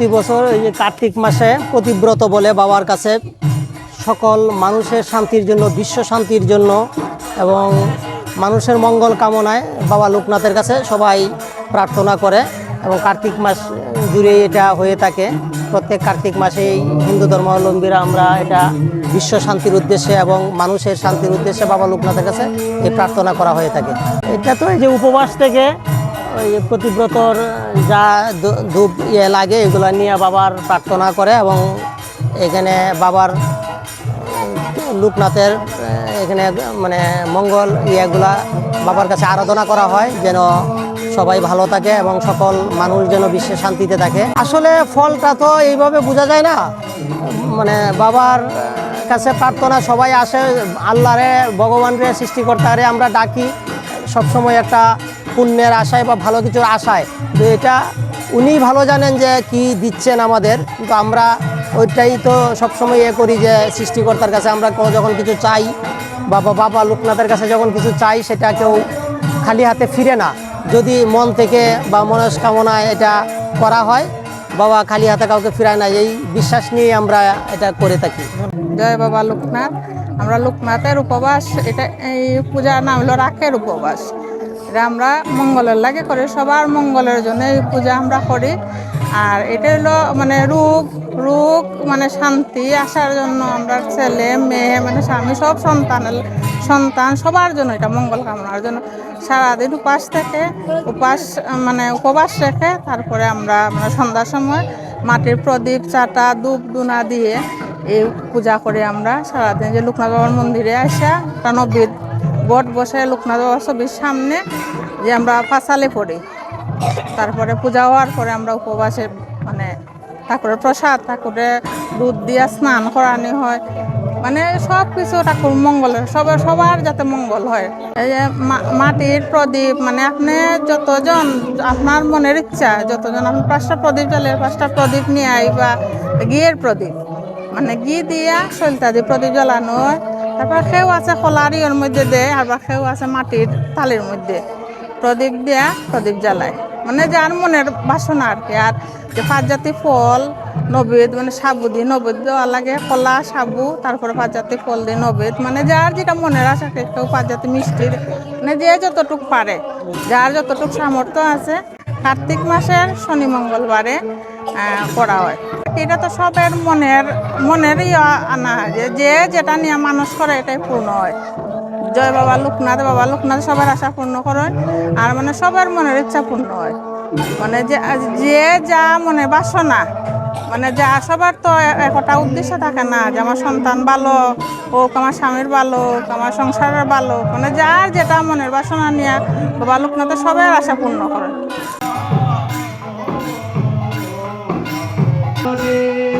প্রতি বছর এই যে কার্তিক মাসে প্রতিব্রত বলে বাবার কাছে সকল মানুষের শান্তির জন্য, বিশ্ব শান্তির জন্য এবং মানুষের মঙ্গল কামনায় বাবা লোকনাথের কাছে সবাই প্রার্থনা করে এবং কার্তিক মাস জুড়ে এটা হয়ে থাকে। প্রত্যেক কার্তিক মাসেই হিন্দু ধর্মাবলম্বীরা আমরা এটা বিশ্ব শান্তির উদ্দেশ্যে এবং মানুষের শান্তির উদ্দেশ্যে বাবা লোকনাথের কাছে এই প্রার্থনা করা হয়ে থাকে। এটা তো এই যে উপবাস থেকে ওই প্রতিব্রতর যা ধূপ ইয়ে লাগে, এগুলো নিয়ে বাবার প্রার্থনা করে এবং এখানে বাবার লোকনাথের এখানে মানে মঙ্গল ইয়েগুলা বাবার কাছে আরাধনা করা হয়, যেন সবাই ভালো থাকে এবং সকল মানুষ যেন বিশ্বে শান্তিতে থাকে। আসলে ফলটা তো এইভাবে বোঝা যায় না। মানে বাবার কাছে প্রার্থনা সবাই আসে, আল্লাহরে, ভগবানরে, সৃষ্টিকর্তারে আমরা ডাকি। সবসময় একটা পুণ্যের আশায় বা ভালো কিছুর আশায়। তো এটা উনি ভালো জানেন যে কি দিচ্ছেন আমাদের। কিন্তু আমরা ওইটাই তো সবসময় ইয়ে করি যে সৃষ্টিকর্তার কাছে আমরা যখন কিছু চাই বাবা বাবা লোকনাথের কাছে যখন কিছু চাই সেটা কেউ খালি হাতে ফিরে না। যদি মন থেকে বা মনস্কামনায় এটা করা হয়, বাবা খালি হাতে কাউকে ফিরায় না। এই বিশ্বাস নিয়ে আমরা এটা করে থাকি। জয় বাবা লোকনাথ। আমরা লোকনাথের উপবাস, এটা এই পূজার নাম হলো রাখের উপবাস। এটা আমরা মঙ্গলের লাগে করি, সবার মঙ্গলের জন্য এই পূজা আমরা করি। আর এটা হলো মানে রোগ রোগ মানে শান্তি, আসার জন্য আমরা ছেলে, মেয়ে মানে স্বামী, সব সন্তানের, সন্তান সবার জন্য এটা মঙ্গল কামনার জন্য। সারাদিন উপাস থেকে, উপাস মানে উপবাস রেখে তারপরে আমরা মানে সন্ধ্যার সময় মাটির প্রদীপ, চাটা, ধূপ, দুনা দিয়ে এই পূজা করে আমরা। সারাদিন যে লোকনাথ বাবার মন্দিরে আসা একটা বট বসে লোকনাথ বাবার ছবির সামনে যে আমরা পাঁচালে পড়ি। তারপরে পূজা হওয়ার পরে আমরা উপবাসে মানে ঠাকুরের প্রসাদ, ঠাকুরের দুধ দিয়া স্নান করানি হয়। মানে সব কিছু ঠাকুর মঙ্গলের সবার সবার যাতে মঙ্গল হয়। এই যে মাটির প্রদীপ মানে আপনি যতজন, আপনার মনের ইচ্ছা, যতজন আপনি পাঁচটা প্রদীপ জ্বালের পাঁচটা প্রদীপ নিয়ে আই বা ঘিয়ের প্রদীপ। মানে ঘি দিয়া সলতা দিয়ে প্রদীপ জ্বালানো হয়। তারপর সেও আছে কলার ইয়ের মধ্যে দেয়, আবার সেও আছে মাটির থালির মধ্যে। প্রদীপ দিয়া প্রদীপ জ্বালায়। মানে যার মনের বাসনা আর কি। আর যে পাঁচ জাতি ফল নবেদ মানে সাবু দিয়ে নবেদ দেওয়া লাগে, কলা, সাবু, তারপরে পাঁচ জাতি ফল দিয়ে নবেদ মানে যার যেটা মনের আশা কেউ পাঁচ জাতি মিষ্টি মানে যে যতটুক পারে যার যতটুক সামর্থ্য আছে। কার্তিক মাসের শনি মঙ্গলবারে করা হয়। এটা তো সবের মনের মনের ইয়া আনা। যে যে যেটা নিয়ে মানুষ করে এটাই পূর্ণ হয়। জয় বাবা লোকনাথ বাবা লোকনাথ সবার আশা পূর্ণ করে। আর মানে সবার মনের ইচ্ছা পূর্ণ হয়। মানে যে যে যা মনে বাসনা মানে যা সবার তো একটা উদ্দেশ্য থাকে না যে আমার সন্তান ভালো হোক, আমার স্বামীর ভালো হোক, আমার সংসারের ভালো মানে যার যেটা মনের বাসনা নিয়ে বাবা লোকনাথ সবার আশা পূর্ণ করে